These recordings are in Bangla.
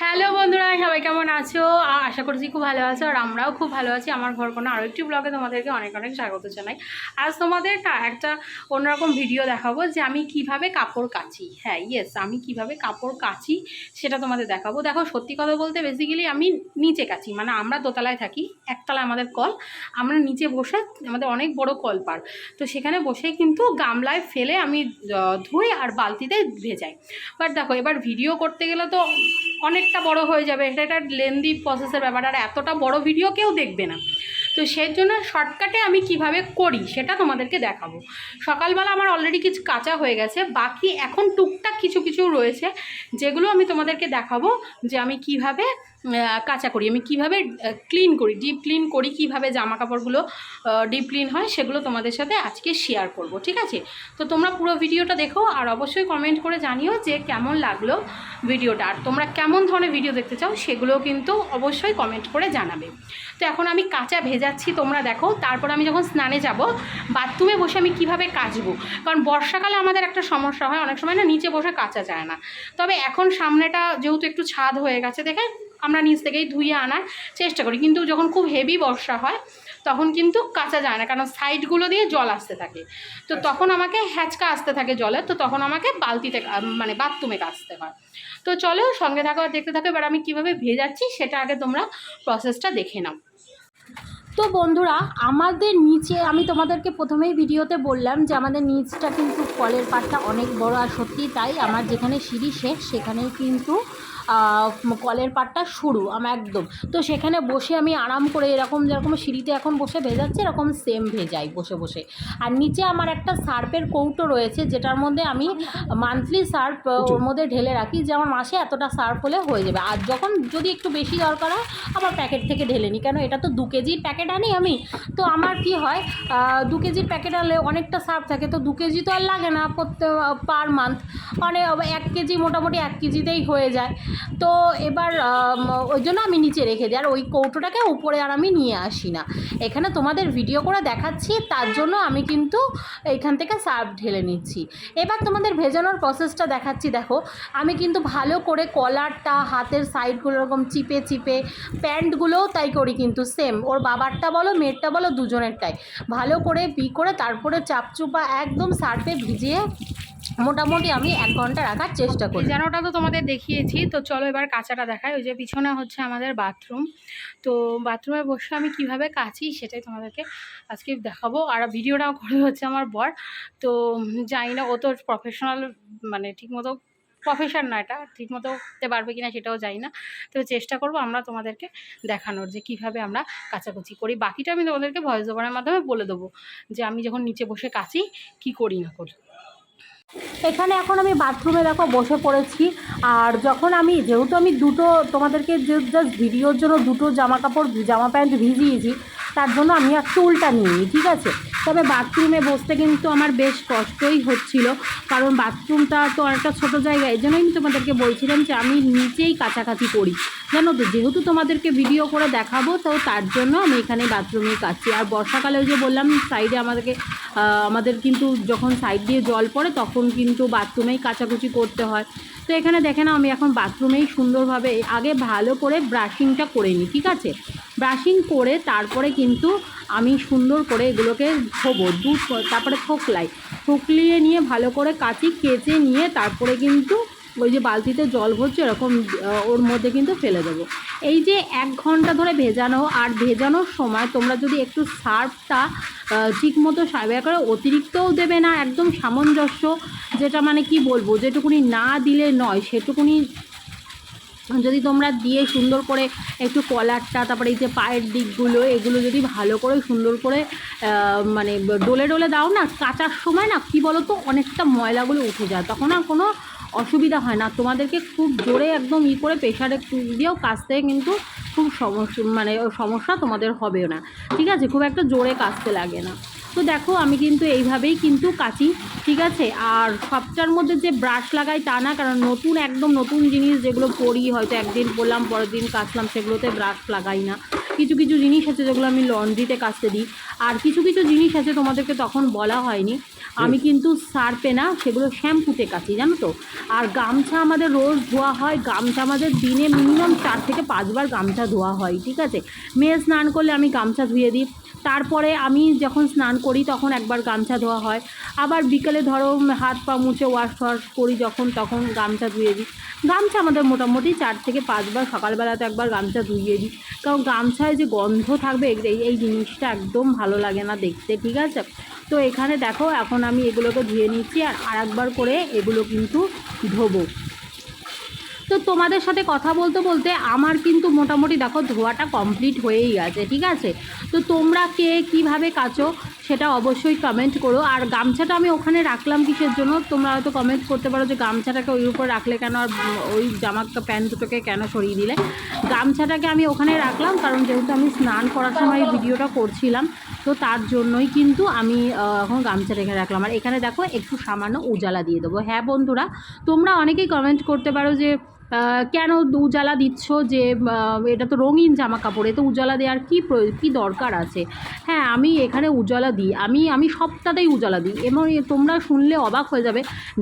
হ্যালো বন্ধুরা, সবাই কেমন আছো? আশা করছি খুব ভালো আছো আর আমরাও খুব ভালো আছি। আমার ঘর কোনো আরও একটি ব্লগে তোমাদেরকে অনেক অনেক স্বাগত জানাই। আজ তোমাদের একটা অন্যরকম ভিডিও দেখাবো যে আমি কীভাবে কাপড় কাচি। হ্যাঁ ইয়েস আমি কীভাবে কাপড় কাচি সেটা তোমাদের দেখাবো। দেখো, সত্যি কথা বলতে বেসিক্যালি আমি নিচে কাচি মানে আমরা দোতলায় থাকি, একতলায় আমাদের কল, আমরা নিচে বসে আমাদের অনেক বড় কল পার। তো সেখানে বসে কিন্তু গামলায় ফেলে আমি ধুই আর বালতিতে ভেজাই। বাট দেখো, এবার ভিডিও করতে গেলে তো অনেকটা বড় হয়ে যাবে। এটা একটা লেন্দি প্রসেসের ব্যাপার। আর এতটা বড় ভিডিও কেউ দেখবে না। তো সেই জন্য শর্টকাটে আমি কীভাবে করি সেটা তোমাদেরকে দেখাবো। সকালবেলা আমার অলরেডি কিছু কাঁচা হয়ে গেছে, বাকি এখন টুকটাক কিছু কিছু রয়েছে, যেগুলো আমি তোমাদেরকে দেখাবো যে আমি কীভাবে কাঁচা করি। আমি কীভাবে ক্লিন করি ডিপ ক্লিন করি, কীভাবে জামা কাপড়গুলো ডিপ ক্লিন হয় সেগুলো তোমাদের সাথে আজকে শেয়ার করব, ঠিক আছে? তো তোমরা পুরো ভিডিওটা দেখো আর অবশ্যই কমেন্ট করে জানিও যে কেমন লাগল ভিডিওটা আর তোমরা কেমন ধরনের ভিডিও দেখতে চাও সেগুলো কিন্তু অবশ্যই কমেন্ট করে জানাবে। তো এখন আমি কাঁচা ভেজাচ্ছি, তোমরা দেখো। তারপর আমি যখন স্নানে যাব, বাথরুমে বসে আমি কীভাবে কাচবো? কারণ বর্ষাকালে আমাদের একটা সমস্যা হয়, অনেক সময় না নিচে বসে কাঁচা যায় না। তবে এখন সামনেটা যেহেতু একটু ছাদ হয়ে গেছে, দেখে আমরা নিচ থেকেই ধুয়ে আনার চেষ্টা করি। কিন্তু যখন খুব হেভি বর্ষা হয় তখন কিন্তু কাঁচা যায় না কারণ সাইডগুলো দিয়ে জল আসতে থাকে। তো তখন আমাকে হ্যাচকা আসতে থাকে জলে তো তখন আমাকে বালতিতে মানে বাথরুমে কাচতে হয়। তো চলো সঙ্গে থাকো আর দেখতে থাকো এবার আমি কীভাবে ভেজাচ্ছি সেটা আগে তোমরা প্রসেসটা দেখে নাও। তো বন্ধুরা আমাদের নিচে আমি তোমাদেরকে প্রথমেই ভিডিওতে বললাম যে আমাদের নিচটা কিন্তু কলের পাটটা অনেক বড় আর সত্যি তাই আমার যেখানে সিঁড়ি শেষ সেখানেই কিন্তু কলের পাটটা শুরু, আমার একদম। তো সেখানে বসে আমি আরাম করে এরকম যেরকম সিঁড়িতে এখন বসে ভেজাচ্ছি, এরকম সেম ভেজাই বসে বসে। আর নিচে আমার একটা সার্পের কৌটো রয়েছে, যেটার মধ্যে আমি মান্থলি সার্প ওর মধ্যে ঢেলে রাখি, যে আমার মাসে এতটা সার্প হলে হয়ে যাবে। আর যখন যদি একটু বেশি দরকার হয়, আবার প্যাকেট থেকে ঢেলে নিই, কেন এটা তো দু কেজির প্যাকেট আনি আমি। তো আমার কি হয় দু কেজির প্যাকেট আনলে অনেকটা সার্ফ থাকে, তো দু কেজি তো আর লাগে না প্রত্যেক পার মান্থ মানে এক কেজি মোটামুটি এক কেজিতেই হয়ে যায়। তো এবার ওই জন্য আমি নিচে রেখে দিই। আর ওই কৌটোটাকে উপরে আর আমি নিয়ে আসি না। এখানে তোমাদের ভিডিও করে দেখাচ্ছি, তার জন্য আমি কিন্তু এখান থেকে সার্ফ ঢেলে নিচ্ছি। এবার তোমাদের ভেজানোর প্রসেসটা দেখাচ্ছি, দেখো। আমি কিন্তু ভালো করে কলারটা, হাতের সাইডগুলো এরকম চিপে চিপে প্যান্টগুলোও তাই করি কিন্তু সেম ওর বাবারটা বলো, মেয়েরটা বলো, দুজনেরটাই। ভালো করে বি করে তারপরে চাপচুপা একদম সার্ফে ভিজিয়ে মোটামুটি আমি এক ঘণ্টা রাখার চেষ্টা করি। জানোটা তো তোমাদের দেখিয়েছি, তো চলো এবার কাঁচাটা দেখাই। ওই যে পিছনে হচ্ছে আমাদের বাথরুম। তো বাথরুমে বসে আমি কীভাবে কাচি সেটাই তোমাদেরকে আজকে দেখাবো। আর ভিডিওটাও করে হচ্ছে আমার বর। তো জানি না, ও তো প্রফেশনাল মানে ঠিকমতো প্রফেশন না এটা, ঠিকমতো করতে পারবে কি না সেটাও জানি না। তো চেষ্টা করব আমরা তোমাদেরকে দেখানোর যে কীভাবে আমরা কাচাকুচি করি। বাকিটা আমি তোমাদেরকে ভয়েস ওভারের মাধ্যমে বলে দেবো যে আমি যখন নিচে বসে কাচি, কি করি না করি। এখানে এখন আমি বাথরুমে দেখো বসে পড়েছি। আর যখন আমি, যেহেতু আমি দুটো, তোমাদেরকে যে জাস্ট ভিডিওর জন্য দুটো জামা কাপড় জামা প্যান্ট ভিজিয়েছি, তার জন্য আমি আর চুলটা নিই ঠিক আছে? তবে বাথরুমে বসতে কিন্তু আমার বেশ কষ্টই হচ্ছিল, কারণ বাথরুমটা তো অনেকটা ছোটো জায়গা, এই জন্যই আমি তোমাদেরকে বলছিলাম যে আমি নিচেই কাছাকাছি করি জানো তো, যেহেতু তোমাদেরকে ভিডিও করে দেখাবো, তো তার জন্য আমি এখানে বাথরুমেই কাছি। আর বর্ষাকালে ওই যে বললাম সাইডে আমাদেরকে আমাদের কিন্তু যখন সাইড দিয়ে জল পড়ে তখন কিন্তু বাথরুমেই কাচাকুচি করতে হয়। তো এখানে দেখে না আমি এখন বাথরুমেই সুন্দরভাবে আগে ভালো করে ব্রাশিংটা করে নিই, ঠিক আছে? ব্রাশিং করে তারপরে কিন্তু আমি সুন্দর করে এগুলোকে ধোবো দুধ তারপরে থোকলাই থোকলিয়ে নিয়ে ভালো করে কাচি, কেচে নিয়ে তারপরে কিন্তু ওই যে বালতিতে জল ভরছে এরকম ওর মধ্যে কিন্তু ফেলে দেবো। এই যে এক ঘণ্টা ধরে ভেজানো আর ভেজানোর সময় তোমরা যদি একটু সার্ফটা ঠিক মতো সার্ভে করে, অতিরিক্তও দেবে না, একদম সামঞ্জস্য, যেটা মানে কি বলব, যেটুকুনি না দিলে নয়, সেটুকুনি যদি তোমরা দিয়ে সুন্দর করে একটু কলারটা, তারপরে এই যে পায়ের দিকগুলো, এগুলো যদি ভালো করে সুন্দর করে মানে ডোলে ডোলে দাও না, কাচার সময় না, কি বলো তো অনেকটা ময়লাগুলো উঠে যায়। তখন আর কোনো অসুবিধা হয় না। তোমাদেরকে খুব জোরে একদম ই করে প্রেশারে দিয়েও কাচতে কিন্তু খুব সমস্যা মানে সমস্যা তোমাদের হবেও না। ঠিক আছে? খুব একটা জোরে কাচতে লাগে না। তো দেখো, আমি কিন্তু এইভাবেই কিন্তু কাচি, ঠিক আছে? আর সবটার মধ্যে যে ব্রাশ লাগাই তা না, কারণ নতুন, একদম নতুন জিনিস যেগুলো পরি, হয়তো একদিন বললাম পরের দিন কাচলাম, সেগুলোতে ব্রাশ লাগাই না। কিছু কিছু জিনিস আছে যেগুলো আমি লন্ড্রিতে কাচতে দিই। আর কিছু কিছু জিনিস আছে তোমাদেরকে তখন বলা হয়নি। আমি কিন্তু সার্পে না সেগুলো শ্যাম্পুতে কাচি জানো তো? আর গামছা আমাদের রোজ ধোয়া হয়। গামছা আমাদের দিনে মিনিমাম চার থেকে পাঁচবার গামছা ধোয়া হয় ঠিক আছে? মেয়ে স্নান করলে আমি গামছা ধুয়ে দিই। তারপরে আমি যখন স্নান করি তখন একবার গামছা ধোয়া হয়। আবার বিকেলে ধরো হাত পা মুছে ওয়াশ ওয়াশ করি যখন, তখন গামছা ধুয়ে দিই। গামছা আমাদের মোটামুটি চার থেকে পাঁচবার সকালবেলাতে একবার গামছা ধুয়ে দিই। কারণ গামছায় যে গন্ধ থাকবে এই জিনিসটা একদম ভালো লাগে না দেখতে, ঠিক আছে? তো এখানে দেখো, এখন আমি এগুলোকে ধুয়ে নিচ্ছি আর আরেকবার করে এগুলো কিন্তু ধোবো। তো তোমাদের সাথে কথা বলতে বলতে আমার কিন্তু মোটামুটি দেখো ধোয়াটা কমপ্লিট হয়েই গেছে, ঠিক আছে? তো তোমরা কে কীভাবে কাচো সেটা অবশ্যই কমেন্ট করো। আর গামছাটা আমি ওখানে রাখলাম কিসের জন্য? তোমরা হয়তো কমেন্ট করতে পারো যে গামছাটাকে ওই উপর রাখলে কেন আর ওই জামা প্যান্ট দুটোকে কেন সরিয়ে দিলে? গামছাটাকে আমি ওখানে রাখলাম কারণ যেহেতু আমি স্নান করার সময় ভিডিওটা করছিলাম, তো তার জন্যই কিন্তু আমি এখন গামছা রেখে রাখলাম। আর এখানে দেখো একটু সামান্য উজালা দিয়ে দেবো। হ্যাঁ বন্ধুরা, তোমরা অনেকেই কমেন্ট করতে পারো যে কেন উজালা দিচ্ছ যে এটা তো রঙিন জামা কাপড় এতে উজালা দেওয়ার কী প্রয়োজন কী দরকার আছে? হ্যাঁ আমি এখানে উজালা দিই, আমি আমি সবটাতেই উজালা দিই, এবং তোমরা শুনলে অবাক হয়ে যাবে,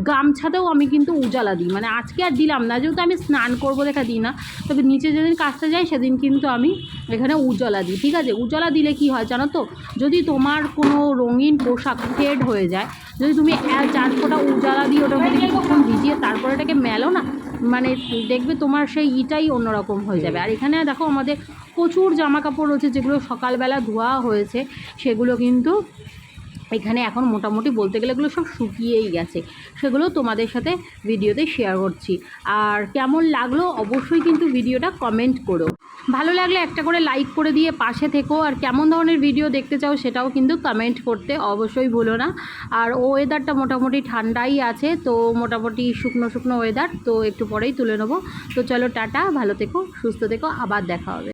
গামছাতেও আমি কিন্তু উজালা দিই মানে আজকে আর দিলাম না, যেহেতু আমি স্নান করব দেখা দিই না, তবে নিচে যেদিন কাজতে যাই সেদিন কিন্তু আমি এখানে উজালা দিই, ঠিক আছে? উজালা দিলে কি হয় জানো তো, যদি তোমার কোনো রঙিন পোশাক ফেড হয়ে যায়, যদি তুমি চার ফোটা উজালা দিয়ে কিছুক্ষণ ভিজিয়ে, তারপরে এটাকে মেলো না মানে দেখবে তোমার সেই ইটাই অন্যরকম হয়ে যাবে। আর এখানে দেখো আমাদের প্রচুর জামা কাপড় রয়েছে যেগুলো সকালবেলা ধোয়া হয়েছে সেগুলো কিন্তু এখানে এখন মোটামুটি বলতে গেলে এগুলো সব শুকিয়েই গেছে। সেগুলো তোমাদের সাথে ভিডিওতে শেয়ার করছি। আর কেমন লাগল অবশ্যই কিন্তু ভিডিওটা কমেন্ট করো। ভালো লাগলে একটা করে লাইক করে দিয়ে পাশে থেকো, আর কেমন ধরনের ভিডিও দেখতে চাও সেটাও কিন্তু কমেন্ট করতে অবশ্যই ভুলো না। আর ওয়েদারটা মোটামুটি ঠান্ডাই আছে, তো মোটামুটি শুকনো শুকনো ওয়েদার তো একটু পরেই তুলে নেব। তো চলো টাটা, ভালো থেকো, সুস্থ থেকো, আবার দেখা হবে।